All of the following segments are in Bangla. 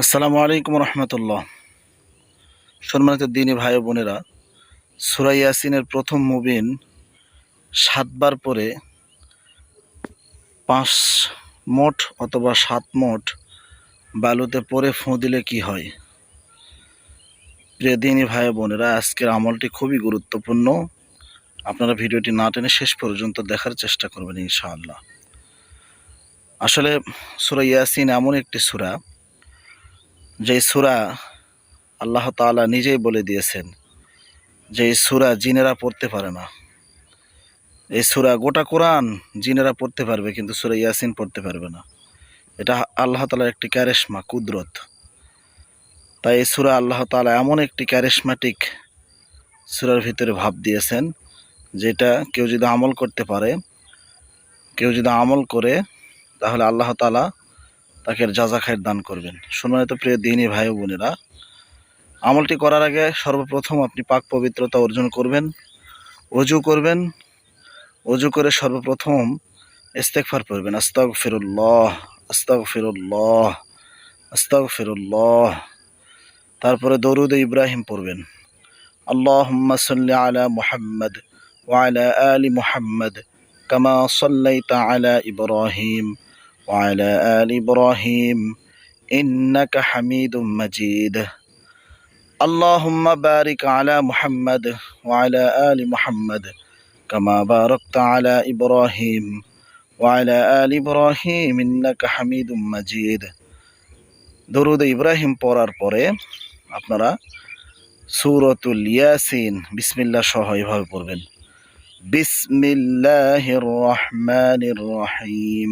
আসসালামু আলাইকুম রহমতুল্লাহ। সম্মানিত দিনী ভাই বোনেরা সুরাই ইয়াসিনের প্রথম মুবিন সাতবার পরে পাঁচ মোট অথবা সাত মোট বালুতে পরে ফোঁ দিলে কি হয়? প্রিয় দিনী ভাই বোনেরা, আজকের আমলটি খুবই গুরুত্বপূর্ণ। আপনারা ভিডিওটি না টেনে শেষ পর্যন্ত দেখার চেষ্টা করবেন ইনশাআল্লাহ। আসলে সুরা ইয়াসিন এমন একটি সুরা যে সুরা আল্লাহ তাআলা নিজেই বলে দিয়েছেন যে এই সুরা জিনেরা পড়তে পারে না। এই সুরা গোটা কোরআন জিনেরা পড়তে পারবে কিন্তু সুরা ইয়াসিন পড়তে পারবে না। এটা আল্লাহ তালার একটি ক্যারেশমা কুদরত। তাই এই সুরা আল্লাহ তাআলা এমন একটি ক্যারেশমাটিক সুরার ভিতরে ভাব দিয়েছেন যেটা কেউ যদি আমল করতে পারে, কেউ যদি আমল করে, তাহলে আল্লাহ তাআলা তাকে যাজা খায়ের দান করবেন। সম্মানিত প্রিয় দিনী ভাই বোনেরা, আমলটি করার আগে সর্বপ্রথম আপনি পাক পবিত্রতা অর্জন করবেন, অজু করবেন, অজু করে সর্বপ্রথম ইস্তেকফার পড়বেন। আস্তাক ফিরুল্লাহ আস্তাক ফিরুল্লাহ আস্তাক ফিরুল্লাহ তারপরে দরুদ ইব্রাহিম পড়বেন। আল্লাহ সাল্লি আলা মুহাম্মদ ওয়ালা আলি মুহাম্মদ কামা সাল্লাইতা আলা ইব্রাহিম। وعلى آل إبراهيم إنك حميد مجيد اللهم بارك على محمد وعلى آل محمد كما باركت على إبراهيم وعلى آل إبراهيم إنك حميد مجيد দরুদ ইব্রাহিম পড়ার পরে আপনারা সুরতুল ইয়াসিন বিসমিল্লাহ সহ এভাবে পড়বেন বিসমিল্লাহির রহমানির রহিম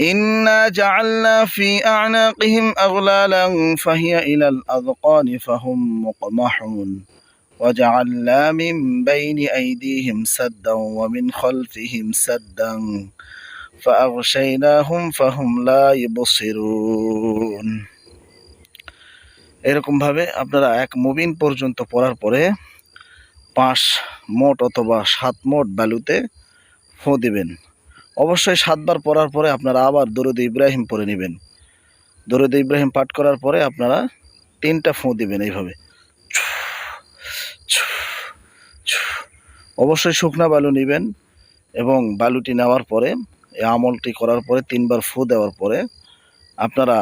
إنا جعلنا في أعناقهم أغلالا فهي إلى الأذقان فهم مقمحون وجعلنا من بين أيديهم سدا ومن خلفهم سدا فأغشيناهم فهم لا يبصرون এরকমভাবে আপনারা এক মুবিন পর্যন্ত পড়ার পরে পাঁচ মোট অথবা সাত মোট বালুতে ফোঁ দিবেন অবশ্যই সাতবার পড়ার পরে আপনারা আবার দরুদ ইব্রাহিম পড়ে নেবেন। দরুদ ইব্রাহিম পাঠ করার পরে আপনারা তিনটা ফোঁ দিবেন এইভাবে। অবশ্যই শুকনা বালু নেবেন এবং বালুটি নেওয়ার পরে, এই আমলটি করার পরে তিনবার ফু দেওয়ার পরে আপনারা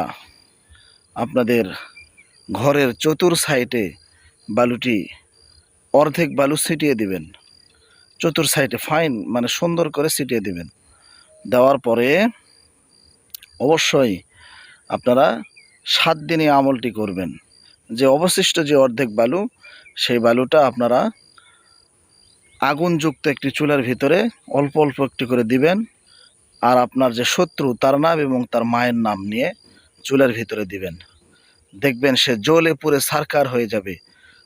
আপনাদের ঘরের চতুর সাইডে বালুটি অর্ধেক বালু ছিটিয়ে দিবেন। চতুর সাইডে ফাইন মানে সুন্দর করে ছিটিয়ে দিবেন। দেওয়ার পরে অবশ্যই আপনারা সাত দিনে আমলটি করবেন। যে অবশিষ্ট যে অর্ধেক বালু, সেই বালুটা আপনারা আগুনযুক্ত একটি চুলার ভিতরে অল্প অল্প একটি করে দিবেন আর আপনার যে শত্রু তার নাম এবং তার মায়ের নাম নিয়ে চুলার ভিতরে দিবেন। দেখবেন সে জলে পুরে সারকার হয়ে যাবে।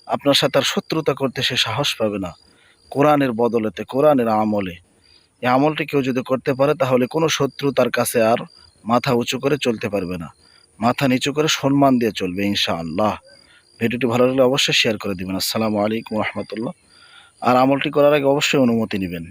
আপনার সাথে আর শত্রুতা করতে সে সাহস পাবে না। কোরআনের বদলেতে, কোরআনের আমলে এই আমলটি কেউ যদি করতে পারে, তাহলে কোনো শত্রু তার কাছে আর মাথা উঁচু করে চলতে পারবে না। মাথা নিচু করে সম্মান দিয়ে চলবে ইনশা আল্লাহ ভিডিওটি ভালো লাগলে অবশ্যই শেয়ার করে দেবেন। আসসালামু আলাইকুম রহমতুল্লাহ। আর আমলটি করার আগে অবশ্যই অনুমতি নেবেন।